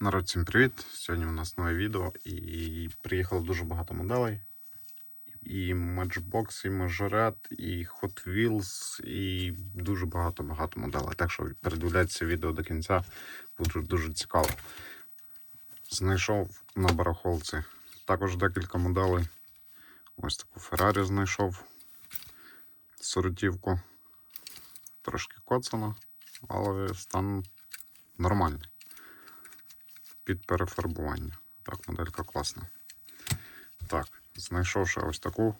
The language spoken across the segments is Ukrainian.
Народ, всім привіт! Сьогодні у нас нове відео і приїхало дуже багато моделей. І Matchbox, і Majorette, і Hot Wheels, і дуже багато-багато моделей. Так що передивляйтеся відео до кінця, буде дуже цікаво. Знайшов на барахолці також декілька моделей. Ось таку Ferrari знайшов. Соротівку. Трошки коцана, але стан нормальний під перефарбування. Так, моделька класна. Так, знайшов ще ось таку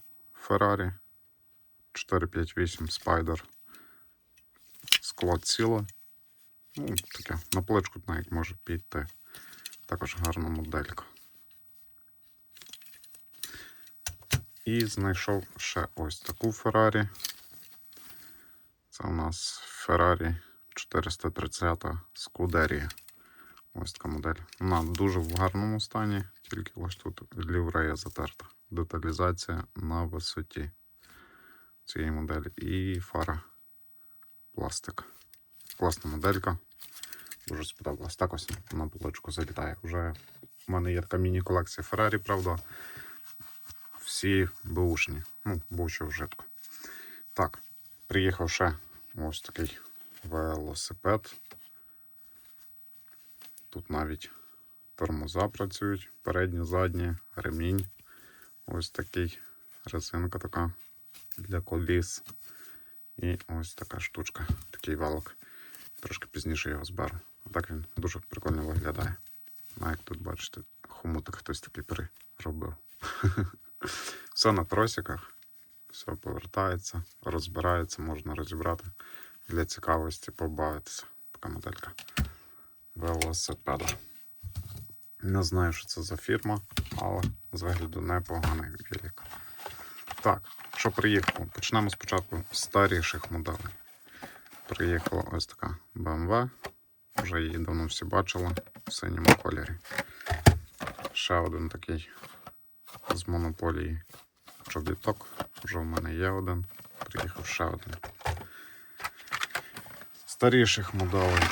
Ferrari 458 Spider. Склад ціле. Ну, таке, на поличку навіть може піти. Також гарна моделька. І знайшов ще ось таку Ferrari. Це у нас Ferrari 430 Scuderia. Ось така модель. Вона дуже в гарному стані, тільки ось тут ліврея затерта. Деталізація на висоті цієї моделі. І фара пластик. Класна моделька. Дуже сподобалась. Так ось на полочку залітає. Вже в мене є така міні-колекція Ferrari, правда. Всі бушні. Ну, бучу вжитку. Так, приїхав ще ось такий велосипед. Тут навіть тормоза працюють, передні, задні, ремінь. Ось такий резинка така для коліс. І ось така штучка, такий валок. Трошки пізніше його зберу. Так він дуже прикольно виглядає. А як тут бачите, хомутик хтось такий переробив. Все на тросиках, все повертається, розбирається, можна розібрати для цікавості, побавитися. Така моделька велосипеда. Не знаю, що це за фірма, але з вигляду непоганий велик. Так, що приїхало? Почнемо спочатку з старіших моделей. Приїхала ось така BMW. Вже її давно всі бачили в синьому кольорі. Ще один такий з монополії чобіток. Вже в мене є один. Приїхав ще один. Старіших моделей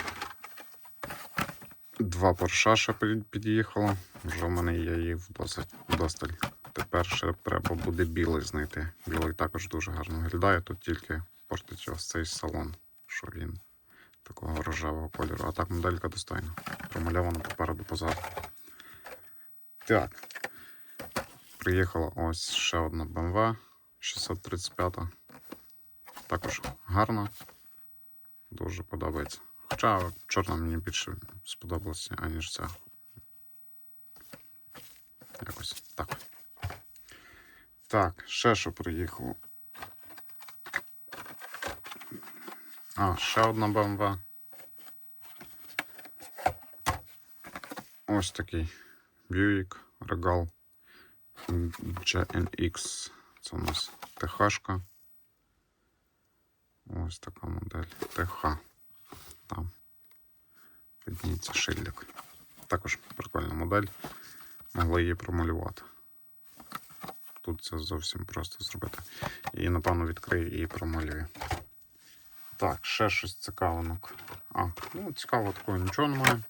Два Порша ще під'їхало. Вже в мене є їх досить досталь. Тепер ще треба буде білий знайти. Білий також дуже гарно виглядає. Тут тільки портить ось цей салон, що він такого рожевого кольору. А так моделька достойна. Промальована попереду позаду. Так. Приїхала ось ще одна BMW 635. Також гарна. Дуже подобається. Хоча чорна мені більше сподобалася, аніж ця. Якось так. Так, ще що приїхало. А, ще одна BMW. Ось такий Buick Regal GNX. Це у нас ТХ-шка. Ось така модель ТХ. Там видніється шильдик. Також прикольна модель. Могли її промалювати. Тут це зовсім просто зробити. І, напевно, відкрию і промалюю. Так, ще щось цікавинок. А, ну, цікаво такого нічого немає.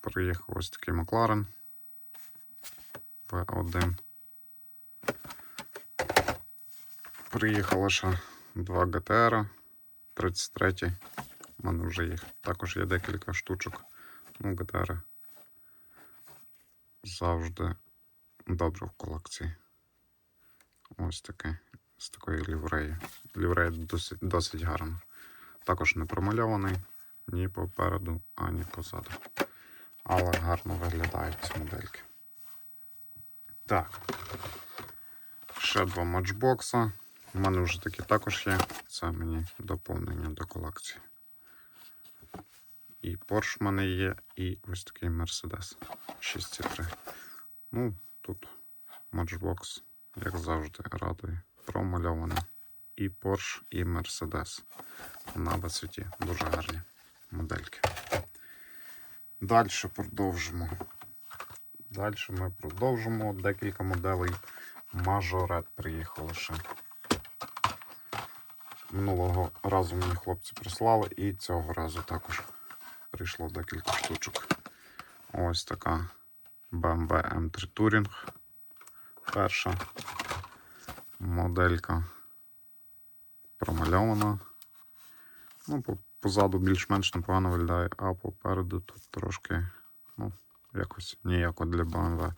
Приїхав ось такий Макларен V1. Приїхало ще два ГТР 33. У мене вже їх також є декілька штучок. Ну, ГТР завжди добре в колекції. Ось таке. З такої лівреї. Ліврея досить, досить гарна. Також не промальований ні попереду, ані позаду. Але гарно виглядають ці модельки. Так. Ще два матчбокса. У мене вже такі також є. Це мені доповнення до колекції. І Porsche в мене є, і ось такий Mercedes 6.3. Ну, тут Matchbox, як завжди, радує. Промальований. І Porsche, і Mercedes. На висоті. Дуже гарні модельки. Далі продовжимо. Далі ми продовжимо декілька моделей. Мажорет приїхало ще. Минулого разу мені хлопці прислали, і цього разу також прийшло декілька штучок. ось така BMW M3 Touring. Перша моделька промальована. Ну, позаду більш-менш непогано виглядає, а попереду тут трошки, ну, якось ніяко для BMW.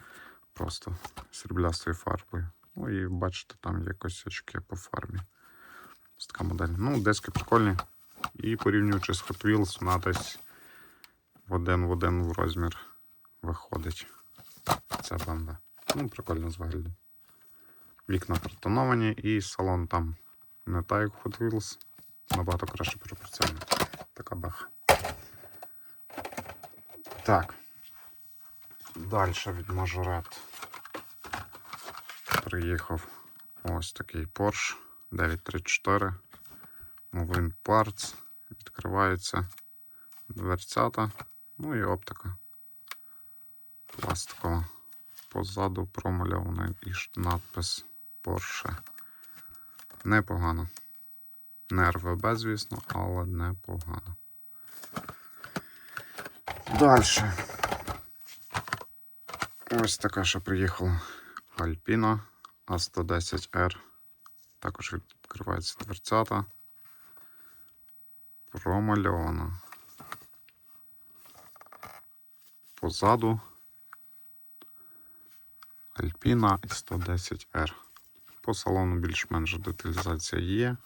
Просто сріблястою фарбою. Ну і бачите, там є косячки по фарбі. Ось така модель. Ну, диски прикольні. І порівнюючи з Hot Wheels, вона десь один в один в розмір виходить. Це BMW. Ну, прикольно з вигляду. Вікна притоновані і салон там не так, як Hot Wheels. Набагато краще пропорційно. Така беха. Так. Далі від Majorette приїхав ось такий Porsche 934. Moving Parts. Відкривається дверцята. Ну і оптика. Пластикова. Позаду промальований і надпис Porsche. Непогано. Не РВБ, звісно, але непогано. Далі. Ось така, що приїхала Альпіна А110R. Також відкривається дверцята. Промальована. Позаду Альпіна і 110R. По салону більш-менш деталізація є.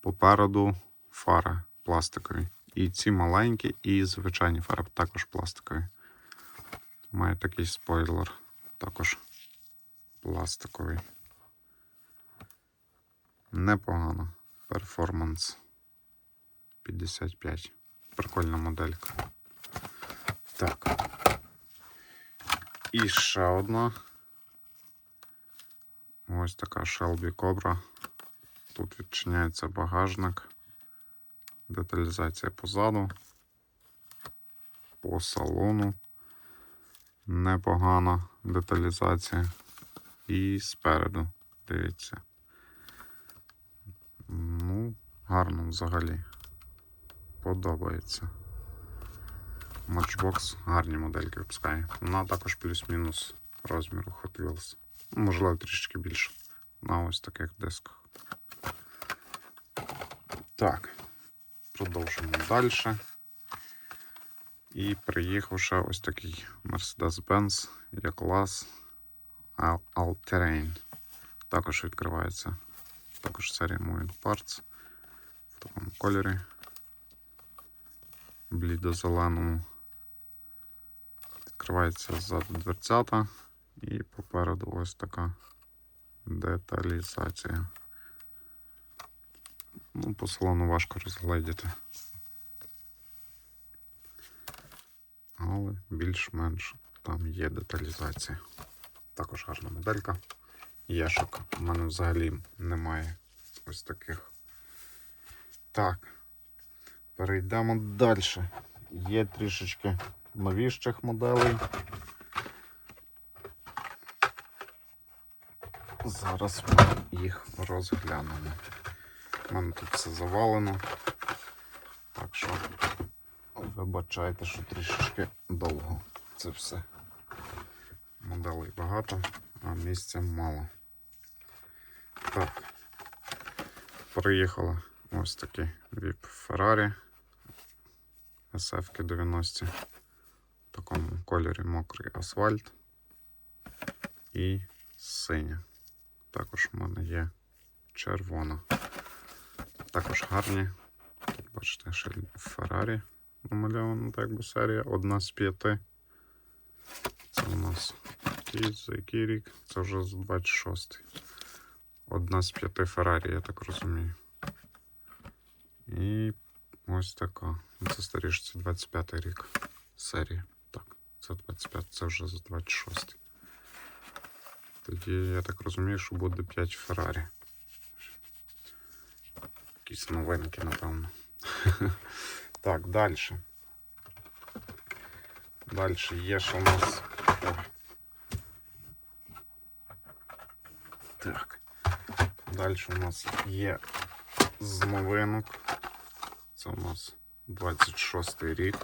Попереду фари пластикові. І ці маленькі, і звичайні фари також пластикові. Має такий спойлер, також пластиковий. Непогано. Перформанс 55. Прикольна моделька. Так. І ще одна. Ось така Shelby Cobra. Тут відчиняється багажник. Деталізація позаду. По салону. Непогана деталізація. І спереду. Дивіться. Ну, гарно взагалі. Подобається. Matchbox гарні модельки випускає. Вона також плюс-мінус розміру Hot Wheels. Можливо, трішки більше. На ось таких дисках. Так. Продовжуємо далі. І приїхав ще ось такий Mercedes-Benz E-клас All-Terrain. Також відкривається. Також серія Moving Parts в такому кольорі. Блідо-зеленому. Відкривається ззаду дверцята і попереду ось така деталізація. Ну, по салону важко розгледіти. Але більш-менш там є деталізація. Також гарна моделька. Яшок. У мене взагалі немає ось таких. Так. Перейдемо далі. Є трішечки новіших моделей. Зараз їх розглянемо. У мене тут все завалено. Так що вибачайте, що трішечки довго це все. Моделей багато, а місця мало. Так. Приїхала ось такі VIP Ferrari SF 90 в такому кольорі мокрий асфальт і синя. Також в мене є червона. Також гарні. Тут бачите, ще Ferrari намальована так би серія. Одна з п'яти. Це у нас за який рік? Це вже з 26. Одна з п'яти Ferrari, я так розумію. І ось така. Це старіше, це 25 рік серія. Це 25, це вже з 26. Тоді я так розумію, що буде 5 Феррарі. Якісь новинки, напевно. так, далі. Далі є що у нас. Так. Далі у нас є з новинок. Це у нас 26 рік.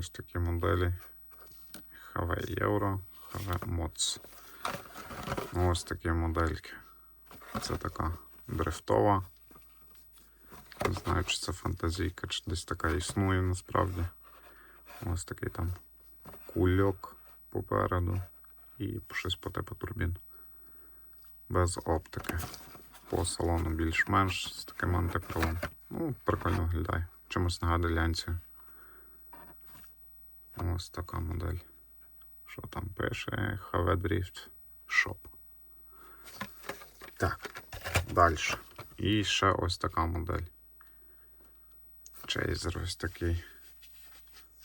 Ось такі моделі. HV Євро, HV Моц. Ось такі модельки. Це така дрифтова. Не знаю, чи це фантазійка, чи десь така існує насправді. Ось такий там кульок попереду і щось по типу турбін. Без оптики. По салону більш-менш з таким антикрилом. Ну, прикольно виглядає. Чимось нагадує лянцію. Ось така модель. Що там пише? HV Drift Shop. Так, далі. І ще ось така модель. Чейзер ось такий.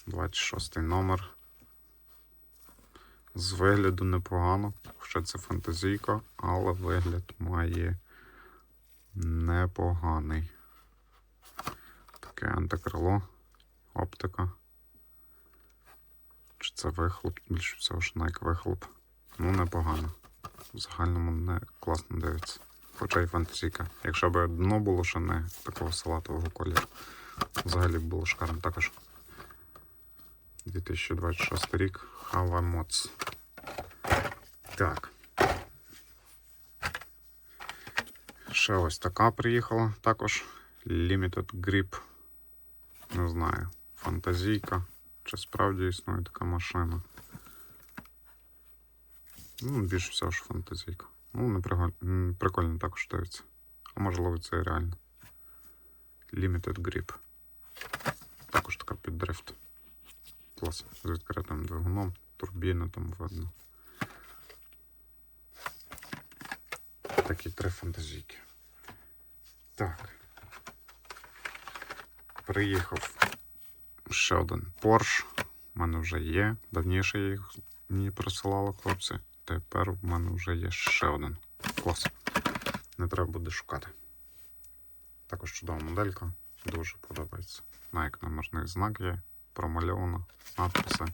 26 номер. З вигляду непогано, хоча це фантазійка, але вигляд має непоганий. Таке антикрило, оптика. Чи це вихлоп? Більше всього ж Nike вихлоп. Ну, непогано. В загальному не класно дивиться. Хоча й фантазійка. Якщо б дно було ще не такого салатового кольору, взагалі б було шикарно також. 2026 рік Хава Моц. Так. Ще ось така приїхала. Також Limited Grip. Не знаю. Фантазійка. Чи справді існує така машина? Ну, більше всього ж фантазійка. Ну, прикольно, також дивиться. А можливо, це реально. Limited Grip. Також така під дрифт. Клас. З відкритим двигуном, турбіна там видно. Такі три фантазійки. Так. Приїхав ще один Porsche. У мене вже є. Давніше я їх мені присилали хлопці. Тепер в мене вже є ще один. Клас. Не треба буде шукати. Також чудова моделька. Дуже подобається. Nike номерний знак є. Промальовано. Надписи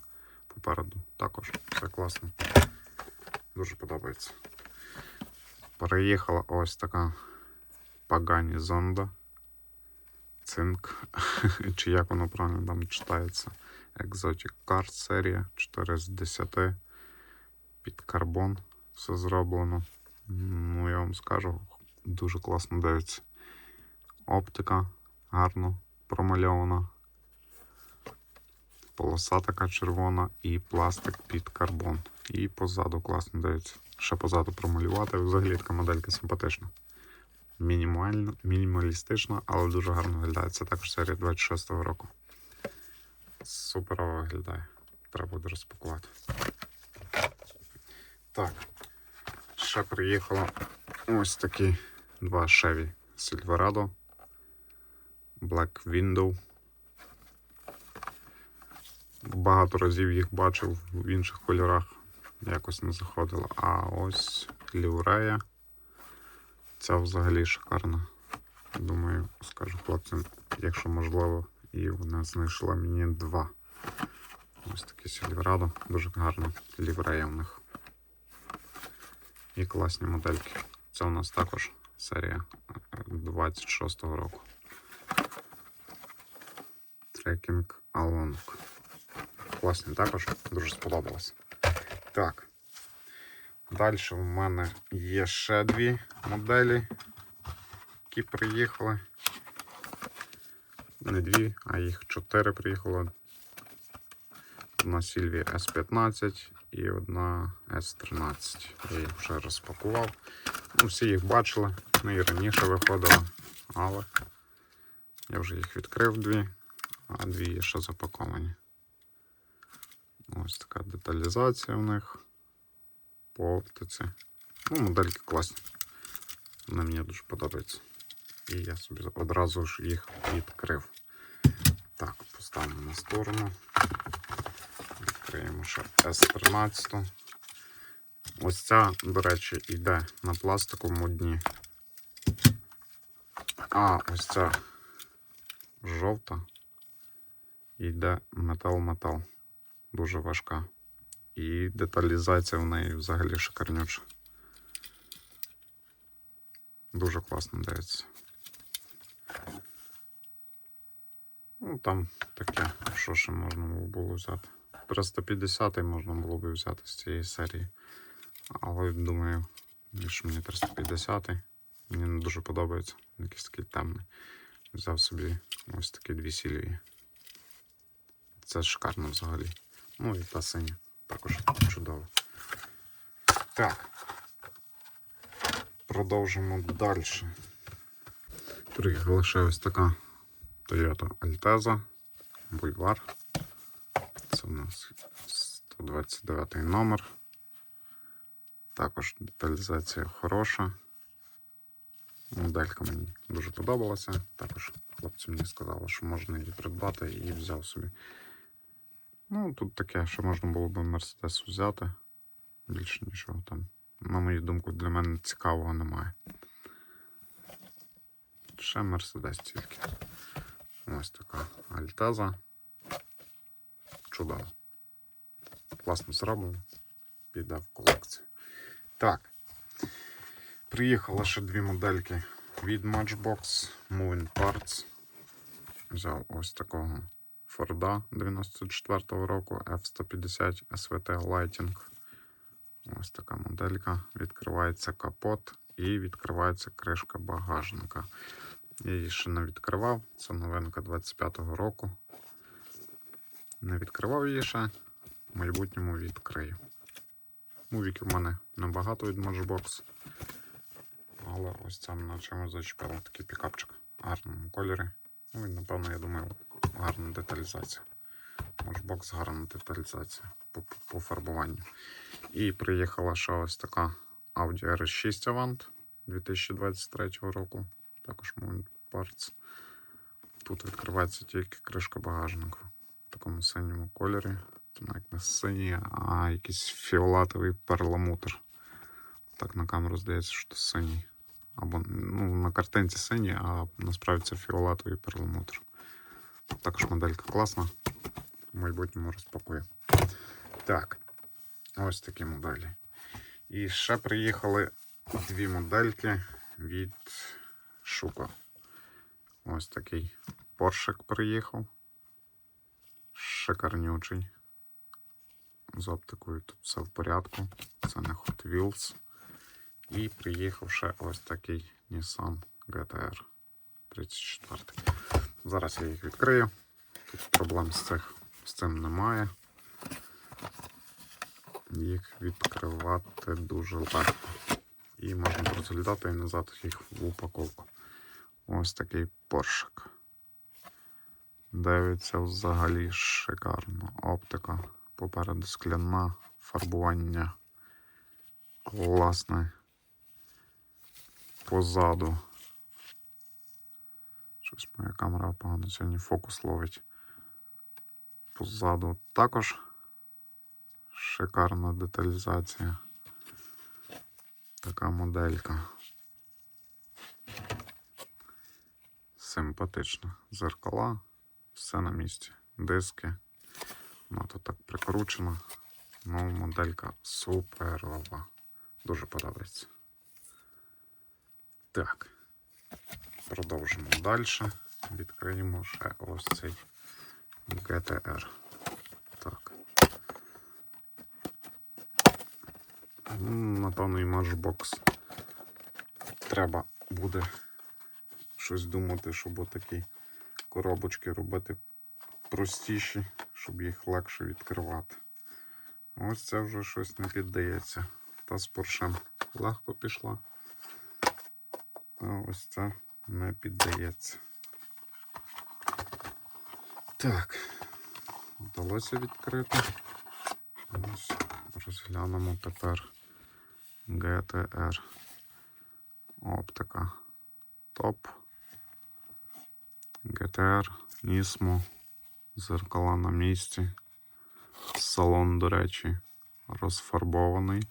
попереду. Також все класно. Дуже подобається. Переїхала ось така Pagani Zonda. Цинк. Чи як воно правильно там читається. Exotic Card серія 4 з 10. Під карбон все зроблено. Ну, я вам скажу, дуже класно дивиться. Оптика гарно промальована. Полоса така червона і пластик під карбон. І позаду класно дивиться. Ще позаду промалювати. Взагалі така моделька симпатична. Мінімально, мінімалістична, але дуже гарно виглядає. Це також серія 26-го року. Суперово виглядає. Треба буде розпакувати. Так. Ще приїхало ось такі два Chevy Silverado. Black Window. Багато разів їх бачив в інших кольорах. Якось не заходило. А ось ліврея. Ця взагалі шикарна. Думаю, скажу хлопцям, якщо можливо, і вона знайшла мені два. Ось такі Сільверадо. Дуже гарна ліврея в них. І класні модельки. Це у нас також серія 26-го року. Трекінг Along. Класні також, дуже сподобалось. Так. Далі в мене є ще дві моделі, які приїхали. Не дві, а їх чотири приїхало. Одна Сільвія S15 і одна S13. Я їх вже розпакував. Ну, всі їх бачили, ну і раніше виходили, але я вже їх відкрив дві, а дві є ще запаковані. Ось така деталізація в них по оптиці. Ну, модельки класні. Вони мені дуже подобаються. І я собі одразу ж їх відкрив. Так, поставимо на сторону. Відкриємо ще S13. Ось ця, до речі, йде на пластиковому дні. А ось ця жовта йде метал-метал. Дуже важка. І деталізація в неї взагалі шикарнюча. Дуже класно дивиться. Ну, там таке, що ще можна було взяти. 350 можна було б взяти з цієї серії. Але думаю, більше мені 350 Мені не дуже подобається. Якийсь такий темний. Взяв собі ось такі дві сільвії. Це шикарно взагалі. Ну і та синя також чудово. Так. Продовжимо далі. Приїхала ще ось така Toyota Alteza Бульвар. Це у нас 129 номер. Також деталізація хороша. Моделька мені дуже подобалася. Також хлопці мені сказали, що можна її придбати і взяв собі. Ну, тут таке, що можна було б Мерседес взяти. Більше нічого там. На мою думку, для мене цікавого немає. Ще Мерседес тільки. Ось така Альтеза. Чудово. Класно зроблено. Піде в колекцію. Так. Приїхало ще дві модельки від Matchbox Moving Parts. Взяв ось такого Форда 94-го року F150 SVT Lighting. Ось така моделька. Відкривається капот і відкривається кришка багажника. Я її ще не відкривав. Це новинка 25-го року. Не відкривав її ще. В майбутньому відкрию. Мувіки в мене небагато від Matchbox. Але ось це мене чимось зачепило такий пікапчик в гарному кольорі. Ну і напевно, я думаю, гарна деталізація. Matchbox гарна деталізація по, по, фарбуванню. І приїхала ще ось така Audi RS6 Avant 2023 року. Також Moving Parts. Тут відкривається тільки кришка багажника в такому синьому кольорі. Це навіть не синій, а якийсь фіолетовий перламутр. Так на камеру здається, що це синій. Або ну, на картинці синій, а насправді це фіолетовий перламутр. Також моделька класна. В майбутньому розпакую. Так, ось такі моделі. І ще приїхали дві модельки від Шука. Ось такий поршик приїхав. Шикарнючий. З оптикою тут все в порядку. Це не Hot Wheels. І приїхав ще ось такий Nissan GTR 34. Зараз я їх відкрию. Тут проблем з, цих, з цим немає. Їх відкривати дуже легко. І можна просто літати і назад їх в упаковку. Ось такий поршик. Дивиться взагалі шикарно. Оптика попереду скляна, фарбування класне. Позаду. Щось моя камера погано сьогодні фокус ловить. Позаду також шикарна деталізація. Така моделька. Симпатична. Зеркала, все на місці. Диски. Вона тут так прикручена. Ну, моделька суперова. Дуже подобається. Так. Продовжимо далі. Відкриємо ще ось цей GTR. Так. Напевно, і Matchbox. Треба буде щось думати, щоб отакі коробочки робити простіші, щоб їх легше відкривати. Ось це вже щось не піддається. Та з поршем легко пішла. А ось це не піддається. Так, вдалося відкрити. Розглянемо тепер GTR. Оптика. Топ. GTR, Nismo. Зеркала на місці. Салон, до речі, розфарбований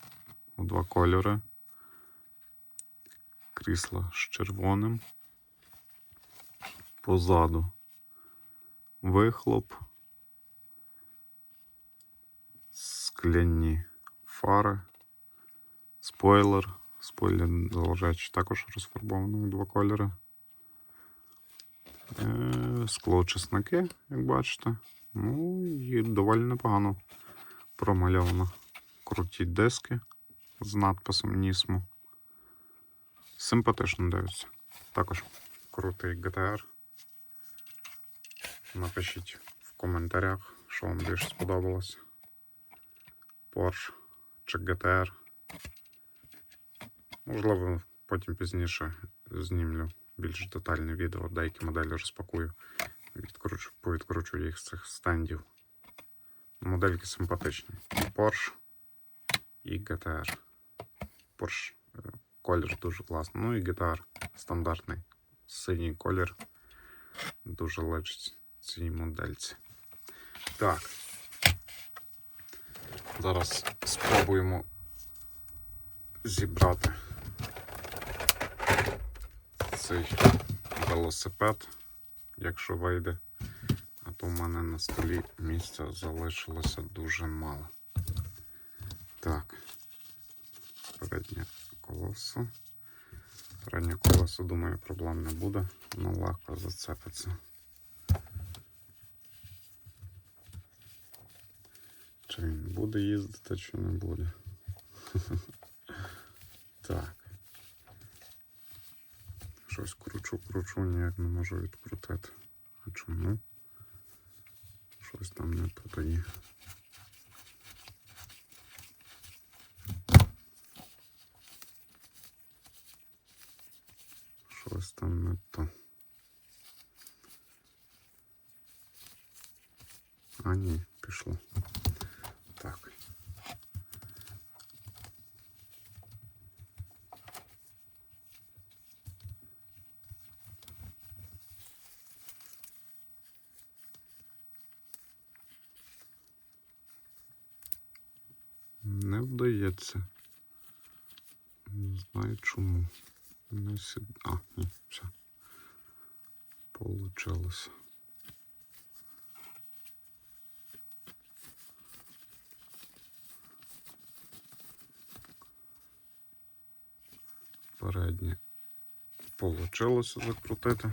у два кольори. Крісла з червоним. Позаду вихлоп. Скляні фари. Спойлер. Спойлер, речі, також розфарбований у два кольори. Е, Склоочисники, як бачите. Ну і доволі непогано промальовано. Круті диски з надписом Нісмо. Симпатично дивиться. Також крутий GTR. Напишіть в коментарях, що вам більше сподобалось. Porsche чи GTR. Можливо, потім пізніше знімлю більш детальне відео, деякі моделі розпакую, відкручу, повідкручу їх з цих стендів. Модельки симпатичні. Porsche, і GTR. Porsche е, колір дуже класний. Ну і GTR стандартний. Синій колір. Дуже лежить цій модельці. Так. Зараз спробуємо зібрати цей велосипед, якщо вийде. А то в мене на столі місця залишилося дуже мало. Так, переднє колесо. Переднє колесо, думаю, проблем не буде, воно легко зацепиться. Чи він буде їздити, чи не буде. Так. Щось кручу, кручу, ніяк не можу відкрутити. А чому? Щось там не тоді. Щось там не то. А ні, пішло. Так. Не вдається. Не знаю чому. Не сід... А, ні, все. Получилось. Переднє получилося закрутити.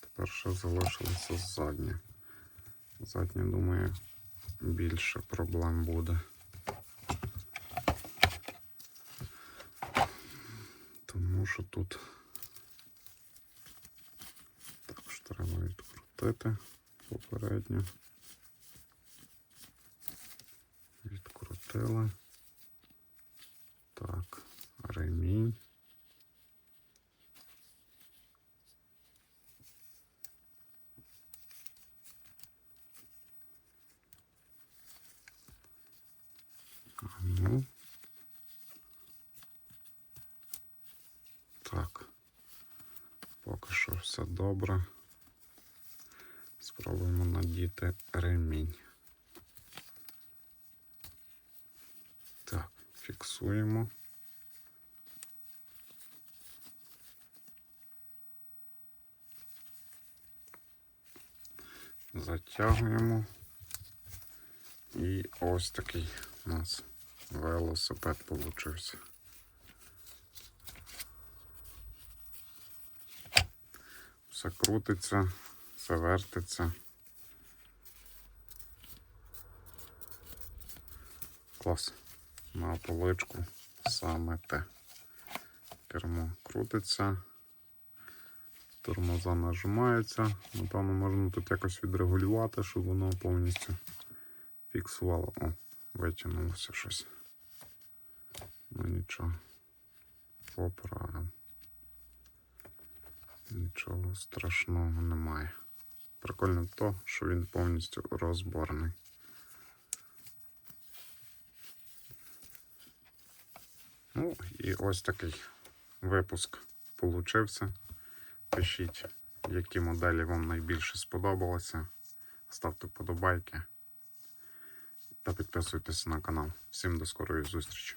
Тепер ще залишилося заднє. Заднє, думаю, більше проблем буде. Що тут також треба відкрутити попередньо. Відкрутили. Так, ремінь. А Ну. Так. Поки що все добре. Спробуємо надіти ремінь. Так, фіксуємо. Затягуємо. І ось такий у нас велосипед получився. Все крутиться, все вертиться. Клас. На поличку саме те. Кермо крутиться. Тормоза нажимаються. Напевно, можна тут якось відрегулювати, щоб воно повністю фіксувало. О, витягнулося щось. Ну нічого. Поправимо. Нічого страшного немає. Прикольно то, що він повністю розборний. Ну і ось такий випуск получився. Пишіть, які моделі вам найбільше сподобалися. Ставте вподобайки та підписуйтесь на канал. Всім до скорої зустрічі!